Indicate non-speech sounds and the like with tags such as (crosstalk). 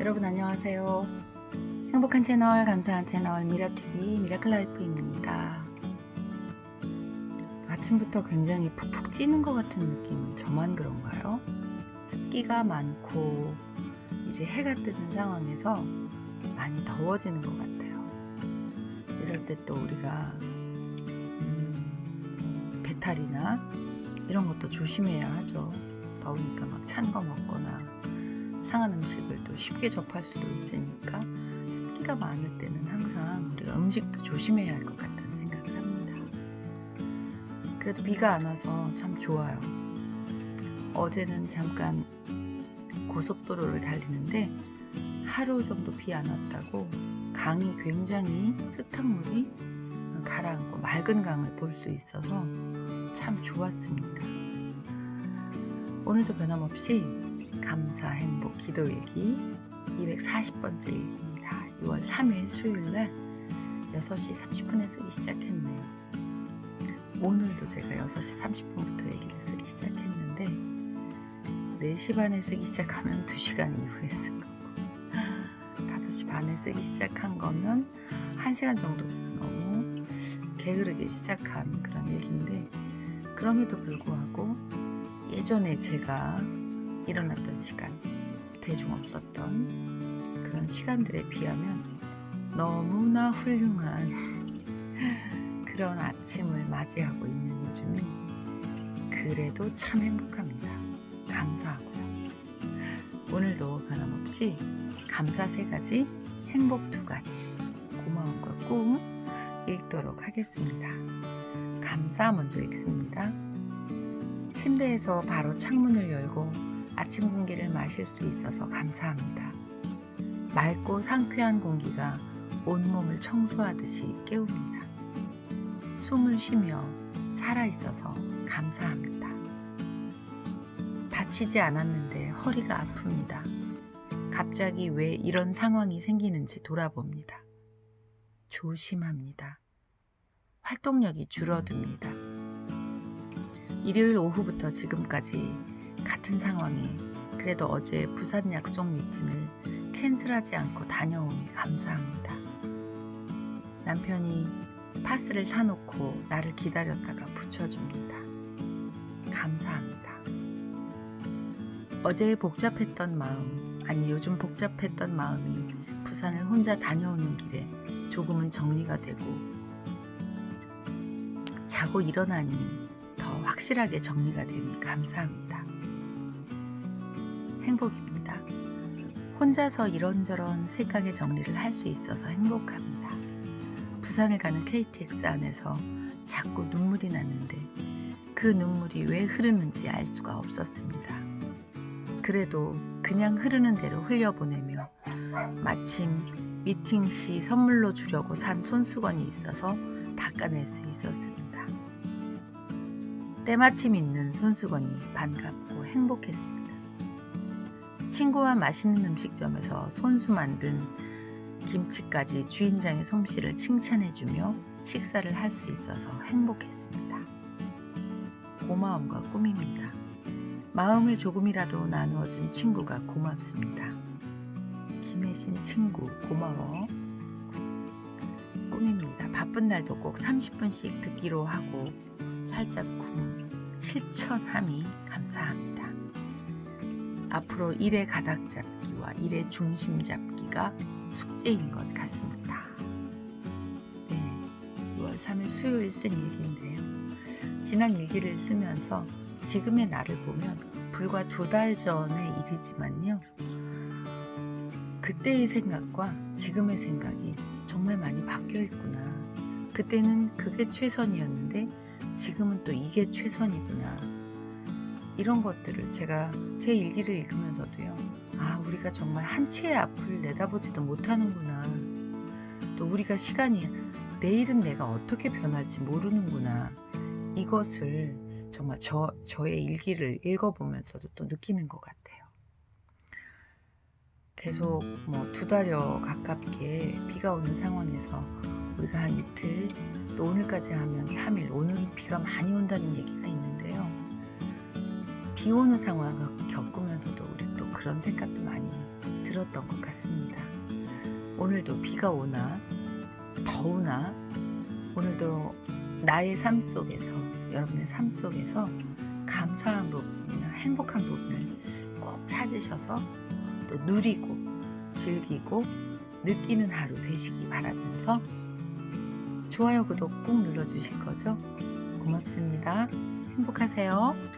여러분 안녕하세요. 행복한 채널, 감사한 채널 미라TV 미라클라이프입니다. 아침부터 굉장히 푹푹 찌는 것 같은 느낌은 저만 그런가요? 습기가 많고 이제 해가 뜨는 상황에서 많이 더워지는 것 같아요. 이럴 때 또 우리가 음, 배탈이나 이런 것도 조심해야 하죠. 더우니까 막 찬 거 먹거나 상한 음식을 또 쉽게 접할 수도 있으니까 습기가 많을 때는 항상 우리가 음식도 조심해야 할 것 같다는 생각을 합니다. 그래도 비가 안 와서 참 좋아요. 어제는 잠깐 고속도로를 달리는데 하루 정도 비 안 왔다고 강이 굉장히 흙탕물이 가라앉고 맑은 강을 볼 수 있어서 참 좋았습니다. 오늘도 변함없이 감사, 행복, 기도 일기 240번째 일기입니다. 6월 3일 수요일날 6시 30분에 쓰기 시작했네요. 오늘도 제가 6시 30분부터 일기를 쓰기 시작했는데 4시 반에 쓰기 시작하면 2시간 이후에 쓴 거고 5시 반에 쓰기 시작한 거면 1시간 정도 전 너무 게으르게 시작한 그런 일기인데 그럼에도 불구하고 예전에 제가 일어났던 시간, 대중 없었던 그런 시간들에 비하면 너무나 훌륭한 (laughs) 그런 아침을 맞이하고 있는 요즘이 그래도 참 행복합니다. 감사하고요. 오늘도 변함없이 감사 세 가지, 행복 두 가지, 고마움과 꿈 읽도록 하겠습니다. 감사 먼저 읽습니다. 침대에서 바로 창문을 열고 아침 공기를 마실 수 있어서 감사합니다. 맑고 상쾌한 공기가 온몸을 청소하듯이 깨웁니다. 숨을 쉬며 살아있어서 감사합니다. 다치지 않았는데 허리가 아픕니다. 갑자기 왜 이런 상황이 생기는지 돌아봅니다. 조심합니다. 활동력이 줄어듭니다. 일요일 오후부터 지금까지 같은 상황에 그래도 어제 부산 약속 미팅을 캔슬하지 않고 다녀오니 감사합니다. 남편이 파스를 사놓고 나를 기다렸다가 붙여줍니다. 감사합니다. 어제 복잡했던 마음, 아니 요즘 복잡했던 마음이 부산을 혼자 다녀오는 길에 조금은 정리가 되고 자고 일어나니 더 확실하게 정리가 되니 감사합니다. 행복입니다. 혼자서 이런저런 생각의 정리를 할 수 있어서 행복합니다. 부산을 가는 KTX 안에서 자꾸 눈물이 났는데 그 눈물이 왜 흐르는지 알 수가 없었습니다. 그래도 그냥 흐르는 대로 흘려보내며 마침 미팅 시 선물로 주려고 산 손수건이 있어서 닦아낼 수 있었습니다. 때마침 있는 손수건이 반갑고 행복했습니다. 친구와 맛있는 음식점에서 손수 만든 김치까지 주인장의 솜씨를 칭찬해주며 식사를 할 수 있어서 행복했습니다. 고마움과 꿈입니다. 마음을 조금이라도 나누어준 친구가 고맙습니다. 김혜신 친구 고마워. 꿈입니다. 바쁜 날도 꼭 30분씩 듣기로 하고 살짝 쿵 실천함이 감사합니다. 앞으로 일의 가닥 잡기와 일의 중심 잡기가 숙제인 것 같습니다. 네, 6월 3일 수요일 쓴 일기인데요. 지난 일기를 쓰면서 지금의 나를 보면 불과 두 달 전의 일이지만요. 그때의 생각과 지금의 생각이 정말 많이 바뀌어 있구나. 그때는 그게 최선이었는데 지금은 또 이게 최선이구나. 이런 것들을 제가 제 일기를 읽으면서도요. 아, 우리가 정말 한 치의 앞을 내다보지도 못하는구나. 또 우리가 시간이 내일은 내가 어떻게 변할지 모르는구나. 이것을 정말 저, 저의 일기를 읽어보면서도 또 느끼는 것 같아요. 계속 뭐 두 달여 가깝게 비가 오는 상황에서 우리가 한 이틀 또 오늘까지 하면 3일 오늘은 비가 많이 온다는 얘기가 있는데요. 비 오는 상황을 겪으면서도 우리 또 그런 생각도 많이 들었던 것 같습니다. 오늘도 비가 오나 더우나 오늘도 나의 삶 속에서 여러분의 삶 속에서 감사한 부분이나 행복한 부분을 꼭 찾으셔서 또 누리고 즐기고 느끼는 하루 되시기 바라면서 좋아요 구독 꾹 눌러주실 거죠? 고맙습니다. 행복하세요.